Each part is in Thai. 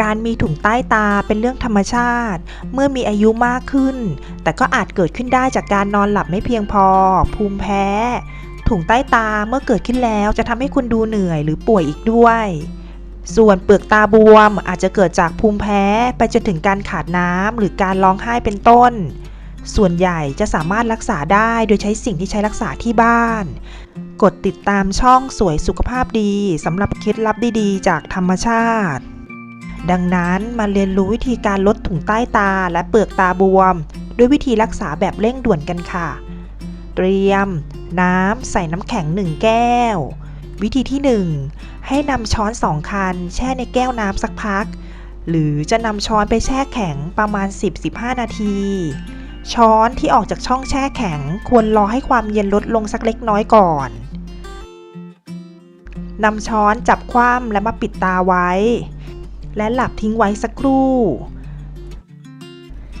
การมีถุงใต้ตาเป็นเรื่องธรรมชาติ เมื่อมีอายุมากขึ้น แต่ก็อาจเกิดขึ้นได้จากการนอนหลับไม่เพียงพอ ภูมิแพ้ ถุงใต้ตาเมื่อเกิดขึ้นแล้วจะทำให้คุณดูเหนื่อยหรือป่วยอีกด้วย ส่วนเปลือกตาบวมอาจจะเกิดจากภูมิแพ้ไปจนถึงการขาดน้ำหรือการร้องไห้เป็นต้น ส่วนใหญ่จะสามารถรักษาได้โดยใช้สิ่งที่ใช้รักษาที่บ้าน กดติดตามช่องสวยสุขภาพดีสำหรับเคล็ดลับดีๆ จากธรรมชาติ ดังนั้นมาเรียนรู้วิธีการลดถุงใต้ตาและเปลือกตาบวม ด้วยวิธีรักษาแบบเร่งด่วนกันค่ะ เตรียม น้ำใส่น้ำแข็ง 1 แก้ว วิธีที่ 1 ให้นำช้อนสองคัน แช่ในแก้วน้ำสักพัก หรือจะนำช้อนไปแช่แข็งประมาณ 10-15 นาที ช้อนที่ออกจากช่องแช่แข็ง ควรรอให้ความเย็นลดลงสักเล็กน้อยก่อนนำช้อนจับคว่ำและมาปิดตาไว้ และหลับทิ้งไว้สักครู่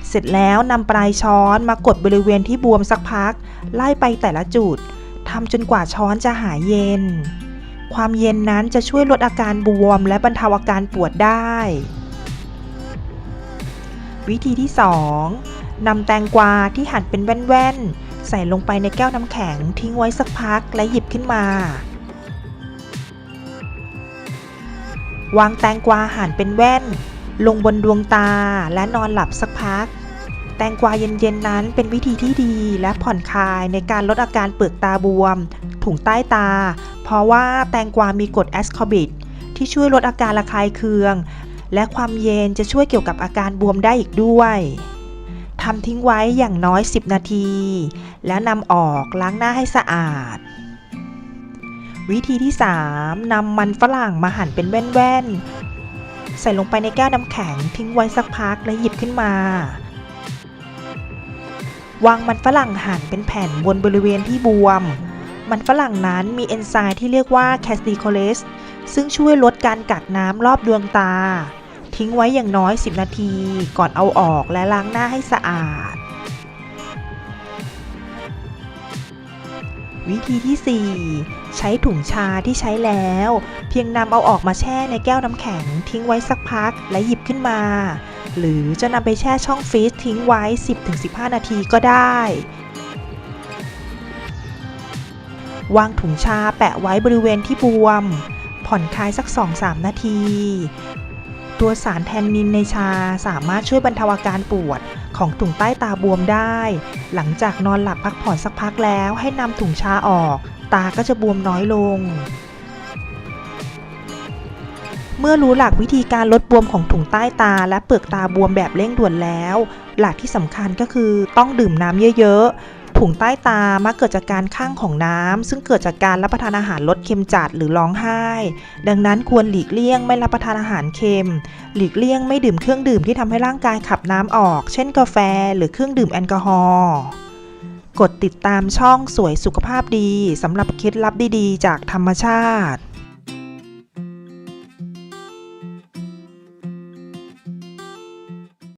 เสร็จแล้วนำปลายช้อนมากดบริเวณที่บวมสักพัก ไล่ไปแต่ละจุดทำจนกว่าช้อนจะหายเย็น ความเย็นนั้นจะช่วยลดอาการบวมและบรรเทาอาการปวดได้ วิธีที่ 2นำแตงกวาที่หั่นเป็นแว่นๆใส่ลงไปในแก้วน้ำแข็งทิ้งไว้สักพักและหยิบขึ้นมา วางแตงกวาหั่นเป็นแว่น ลงบนดวงตาและนอนหลับสักพัก แตงกวาเย็นๆนั้นเป็นวิธีที่ดีและผ่อนคลายในการลดอาการเปลือกตาบวม ถุงใต้ตา เพราะว่าแตงกวามีกรดแอสคอบิกที่ช่วยลดอาการระคายเคือง และความเย็นจะช่วยเกี่ยวกับอาการบวมได้อีกด้วยทำทิ้งไว้อย่างน้อย 10 นาที แล้วนำออกล้างหน้าให้สะอาด วิธีที่ 3นำมันฝรั่งมาหั่นเป็นแว่นๆ ใส่ลงไปในแก้วน้ำแข็งทิ้งไว้สักพักและหยิบขึ้นมาวางมันฝรั่งหั่นเป็นแผ่นบนบริเวณที่บวม มันฝรั่งนั้นมีเอนไซม์ที่เรียกว่าแคสติโคเลสซึ่งช่วยลดการกัดน้ำรอบดวงตา ทิ้งไว้อย่างน้อย 10 นาที ก่อนเอาออกและล้างหน้าให้สะอาด วิธีที่ 4 ใช้ถุงชาที่ใช้แล้ว เพียงนำเอาออกมาแช่ในแก้วน้ำแข็งทิ้งไว้สักพักและหยิบขึ้นมา หรือจะนำไปแช่ช่องฟรีซทิ้งไว้ 10-15 นาทีก็ได้ วางถุงชาแปะไว้บริเวณที่บวม ผ่อนคลายสัก 2-3 นาที ตัวสารแทนนินในชาสามารถช่วยบรรเทาอาการปวดของถุงใต้ตาบวมได้ หลังจากนอนหลับพักผ่อนสักพักแล้วให้นำถุงชาออก ตาก็จะบวมน้อยลง เมื่อรู้หลักวิธีการลดบวมของถุงใต้ตาและเปลือกตาบวมแบบเร่งด่วนแล้ว หลักที่สำคัญก็คือต้องดื่มน้ำเยอะๆ ถุงใต้ตามักเกิดจากการข้างของน้ำซึ่งเกิดจากการรับประทานอาหารลดเค็มจัดหรือร้องไห้ ดังนั้นควรหลีกเลี่ยงไม่รับประทานอาหารเค็ม หลีกเลี่ยงไม่ดื่มเครื่องดื่มที่ทำให้ร่างกายขับน้ำออก เช่นกาแฟ หรือเครื่องดื่มแอลกอฮอล์กดติดตามช่องสวยสุขภาพดีสำหรับเคล็ดลับดีๆ จากธรรมชาติ